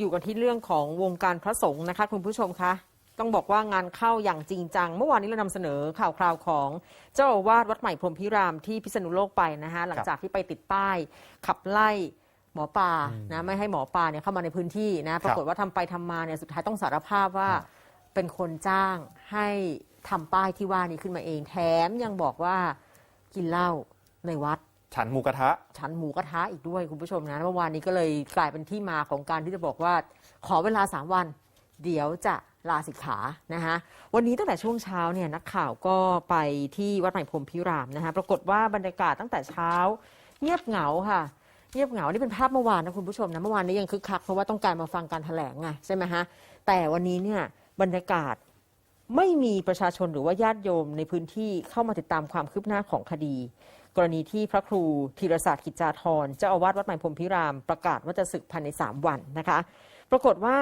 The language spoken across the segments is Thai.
อยู่กันที่เรื่องของวงการพระสงฆ์นะคะคุณผู้ชมคะต้องบอกว่างานเข้าอย่างจริงจัง เมื่อวานนี้เรานำเสนอข่าวคราวของเจ้าอาวาสวัดใหม่พรหมพิรามที่พิษณุโลกไปนะคะหลังจากที่ไปติดป้าย ขับไล่หมอปลานะไม่ให้หมอปลาเนี่ยเข้ามาในพื้นที่นะปรากฏว่าทำไปทำมาเนี่ยสุดท้ายต้องสารภาพว่าครับเป็นคนจ้างให้ทำป้ายที่ว่านี้ขึ้นมาเองแถมยังบอกว่ากินเหล้าในวัด ฉันหมูกระทะ ฉันหมูกระทะอีกด้วยคุณผู้ชมนะเมื่อวานนี้ก็เลยกลายเป็นที่มาของการที่จะบอกว่า ขอเวลา 3 วัน เดี๋ยวจะลาสิกขานะคะวันนี้ตั้งแต่ช่วงเช้าเนี่ยนักข่าวก็ไปที่วัดใหม่พรมพิรามนะคะปรากฏว่าบรรยากาศตั้งแต่เช้า เงียบเหงาค่ะ เงียบเหงานี่เป็นภาพเมื่อวานนะคุณผู้ชมนะเมื่อวานนี้ยังคึกคักเพราะว่าต้องการมาฟังการแถลงไงใช่ไหมฮะแต่วันนี้เนี่ยบรรยากาศ ไม่มีประชาชนหรือว่าญาติโยมในพื้นที่เข้ามาติดตามความคืบหน้าของคดี กรณีที่พระครูธีรศาสตร์กิจจาธรเจ้าอาวาสวัดใหม่พรมพิราม ประกาศว่าจะศึกภายใน 3 วันนะคะ ปรากฏว่า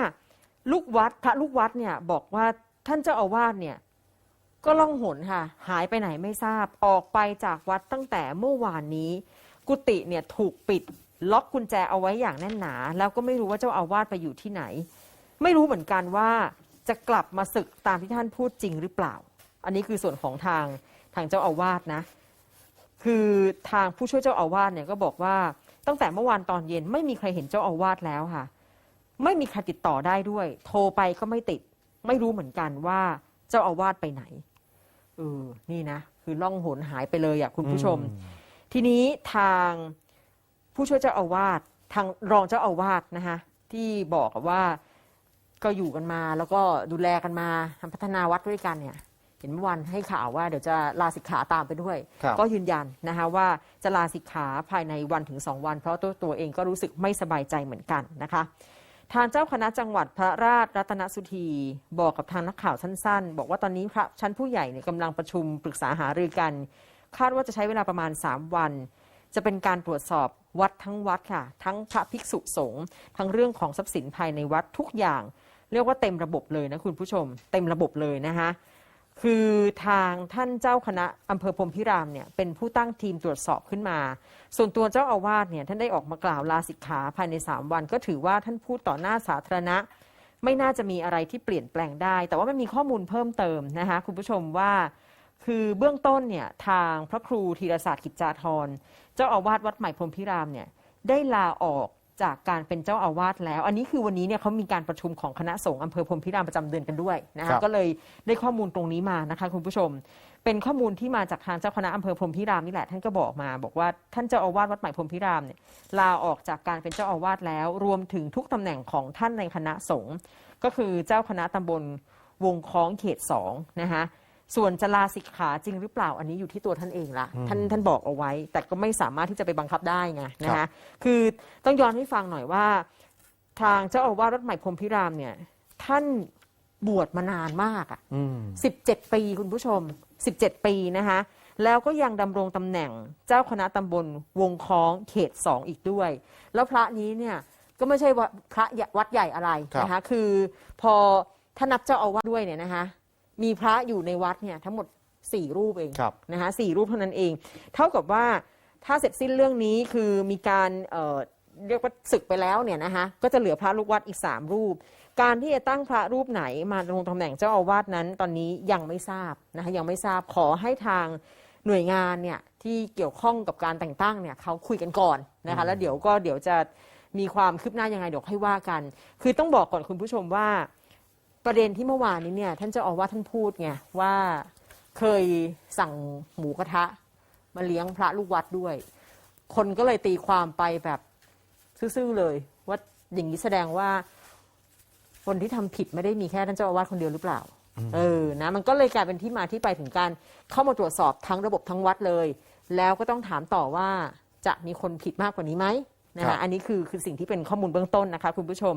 ลูกวัดพระลูกวัดเนี่ยบอกว่าท่านเจ้าอาวาสเนี่ยก็ล่องหนค่ะ หายไปไหนไม่ทราบออกไปจากวัดตั้งแต่เมื่อวานนี้ กุฏิเนี่ยถูกปิดล็อกกุญแจเอาไว้อย่างแน่นหนา แล้วก็ไม่รู้ว่าเจ้าอาวาสไปอยู่ที่ไหน ไม่รู้เหมือนกันว่า จะกลับมาศึกตามที่ท่านพูดจริงหรือเปล่า อันนี้คือส่วนของทางทางเจ้าอาวาสนะ คือทางผู้ช่วยเจ้าอาวาสเนี่ยก็บอกว่าตั้งแต่เมื่อวานตอนเย็นไม่มีใครเห็นเจ้าอาวาสแล้วค่ะ ไม่มีใครติดต่อได้ด้วย โทรไปก็ไม่ติด ไม่รู้เหมือนกันว่าเจ้าอาวาสไปไหนเออนี่นะ คือล่องหนหายไปเลยอะคุณผู้ชม ทีนี้ทางผู้ช่วยเจ้าอาวาสทางรองเจ้าอาวาสนะคะที่บอกว่า ก็อยู่กันมา แล้วก็ดูแลกันมาทำพัฒนาวัดด้วยกันเนี่ย เห็นเมื่อวันให้ข่าวว่าเดี๋ยวจะลาสิกขาตามไปด้วย ครับก็ยืนยันนะคะว่าจะลาสิกขาภายในวันถึง 2 วัน เพราะตัวตัวเองก็รู้สึกไม่สบายใจเหมือนกันนะคะ ทางเจ้าคณะจังหวัดพระราชรัตนสุธีบอกกับทางนักข่าวสั้น ๆ บอกว่าตอนนี้พระชั้นผู้ใหญ่เนี่ยกำลังประชุมปรึกษาหารือกัน คาดว่าจะใช้เวลาประมาณ 3 วัน จะเป็นการตรวจสอบวัดทั้งวัดค่ะ ทั้งพระภิกษุสงฆ์ทั้งเรื่องของทรัพย์สินภายในวัดทุกอย่าง เรียกว่าเต็มระบบเลยนะคุณผู้ชม เต็มระบบเลยนะคะคือทางท่านเจ้าคณะอำเภอพรมพิรามเนี่ยเป็นผู้ตั้งทีมตรวจสอบขึ้นมา ส่วนตัวเจ้าอาวาสเนี่ยท่านได้ออกมากล่าวลาสิกขาภายใน 3 วัน ก็ถือว่าท่านพูดต่อหน้าสาธารณะ ไม่น่าจะมีอะไรที่เปลี่ยนแปลงได้ แต่ว่ามันมีข้อมูลเพิ่มเติมนะคะคุณผู้ชมว่า คือเบื้องต้นเนี่ยทางพระครูธีรศาสตร์กิจจาธรเจ้าอาวาสวัดใหม่พรมพิรามเนี่ยได้ลาออก จากการเป็นเจ้าอาวาสแล้ว อันนี้คือวันนี้เนี่ยเขามีการประชุมของคณะสงฆ์อำเภอพรหมพิรามประจำเดือนกันด้วยนะครัคะบก็เลยได้ข้อมูลตรงนี้มานะคะคุณผู้ชม เป็นข้อมูลที่มาจากทางเจ้าคณะอำเภอพรหมพิรามนี่แหละท่านก็บอกมา บอกว่าท่านเจ้าอาวาสวัดใหม่พรหมพิรามเนี่ยลาออกจากการเป็นเจ้าอาวาสแล้ว รวมถึงทุกตำแหน่งของท่านในคณะสงฆ์ก็คือเจ้าคณะตำบลวงคล้องเขตสองนะคะ ส่วนจะลาสิกขาจริงหรือเปล่าอันนี้อยู่ที่ตัวท่านเองละอืมท่านท่านบอกเอาไว้ แต่ก็ไม่สามารถที่จะไปบังคับได้ไงนะครัคะบคือต้องย้อนให้ฟังหน่อยว่า ทางเจ้าอาวาสวัดใหม่พรหมพิรามเนี่ยท่านบวชมานานมากอะอืม17ปีคุณผู้ชม17ปีนะคะแล้วก็ยังดำรงตำแหน่งเจ้าคณะตำบลวงคล้องเขต2อีกด้วย แล้วพระนี้เนี่ยก็ไม่ใช่ว่าพระวัดใหญ่อะไรครับนะคะคือพอถ้านับเจ้าอาวาสด้วยเนี่ยนะคะ มีพระอยู่ในวัดเนี่ยทั้งหมด4รูปเองครับนะคะสี่รูปเท่านั้นเอง เท่ากับว่าถ้าเสร็จสิ้นเรื่องนี้คือมีการเอ่อเรียกว่าศึกไปแล้วเนี่ยนะคะก็จะเหลือพระลูกวัดอีก 3 รูป การที่จะตั้งพระรูปไหนมาลงตำแหน่งเจ้าอาวาสนั้น ตอนนี้ยังไม่ทราบนะคะยังไม่ทราบขอให้ทางหน่วยงานเนี่ยที่เกี่ยวข้องกับการแต่งตั้งเนี่ยเขาคุยกันก่อนนะคะแล้วเดี๋ยวก็เดี๋ยวจะมีความคืบหน้ายังไงเดี๋ยวให้ว่ากัน คือต้องบอกก่อนคุณผู้ชมว่า ประเด็นที่เมื่อวานนี้เนี่ยท่านเจ้าอาวาสท่านพูดไงว่าเคยสั่งหมูกระทะ มาเลี้ยงพระลูกวัดด้วย คนก็เลยตีความไปแบบซื่อๆเลยว่าอย่างนี้แสดงว่า คนที่ทำผิดไม่ได้มีแค่ท่านเจ้าอาวาสคนเดียวหรือเปล่าเออนะมันก็เลยกลายเป็นที่มาที่ไปถึงการเข้ามาตรวจสอบทั้งระบบทั้งวัดเลย แล้วก็ต้องถามต่อว่าจะมีคนผิดมากกว่านี้ไหมนะครัคะบอันนี้คือคือสิ่งที่เป็นข้อมูลเบื้องต้นนะคะคุณผู้ชม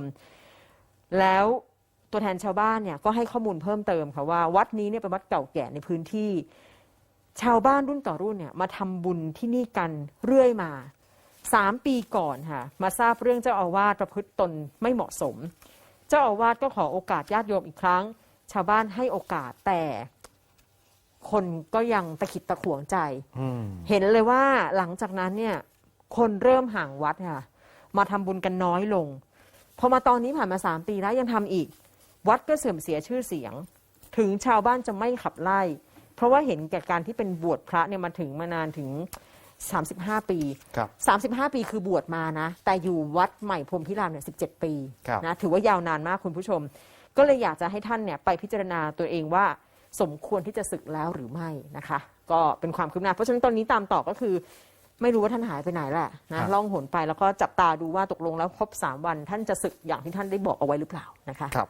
แล้ว ตัวแทนชาวบ้านเนี่ยก็ให้ข้อมูลเพิ่มเติมค่ะว่า วัดนี้เนี่ยเป็นวัดเก่าแก่ในพื้นที่ ชาวบ้านรุ่นต่อรุ่นเนี่ยมาทำบุญที่นี่กันเรื่อยมาสามปีก่อนค่ะมาทราบเรื่องเจ้าอาวาสประพฤติตนไม่เหมาะสม เจ้าอาวาสก็ขอโอกาสญาติโยมอีกครั้ง ชาวบ้านให้โอกาสแต่คนก็ยังตะขิดตะขวงใจอืมเห็นเลยว่าหลังจากนั้นเนี่ยคนเริ่มห่างวัดค่ะ มาทำบุญกันน้อยลง พอมาตอนนี้ผ่านมาสามปีแล้วยังทำอีก วัดก็เสื่อมเสียชื่อเสียง ถึงชาวบ้านจะไม่ขับไล่ เพราะว่าเห็นแก่การที่เป็นบวชพระเนี่ยมาถึงมานานถึง 35 ปี ครับ 35 ปีคือบวชมานะ แต่อยู่วัดใหม่พรหมพิรามเนี่ย17 ปีครับ นะถือว่ายาวนานมากคุณผู้ชม ก็เลยอยากจะให้ท่านเนี่ยไปพิจารณาตัวเองว่าสมควรที่จะศึกแล้วหรือไม่นะคะ ก็เป็นความคืบหน้า เพราะฉะนั้นตอนนี้ตามต่อก็คือ ไม่รู้ว่าท่านหายไปไหนแหละนะล่องหนไปแล้วก็จับตาดูว่าตกลงแล้วครบ3วันท่านจะศึกอย่างที่ท่านได้บอกเอาไว้หรือเปล่านะคะ ครับ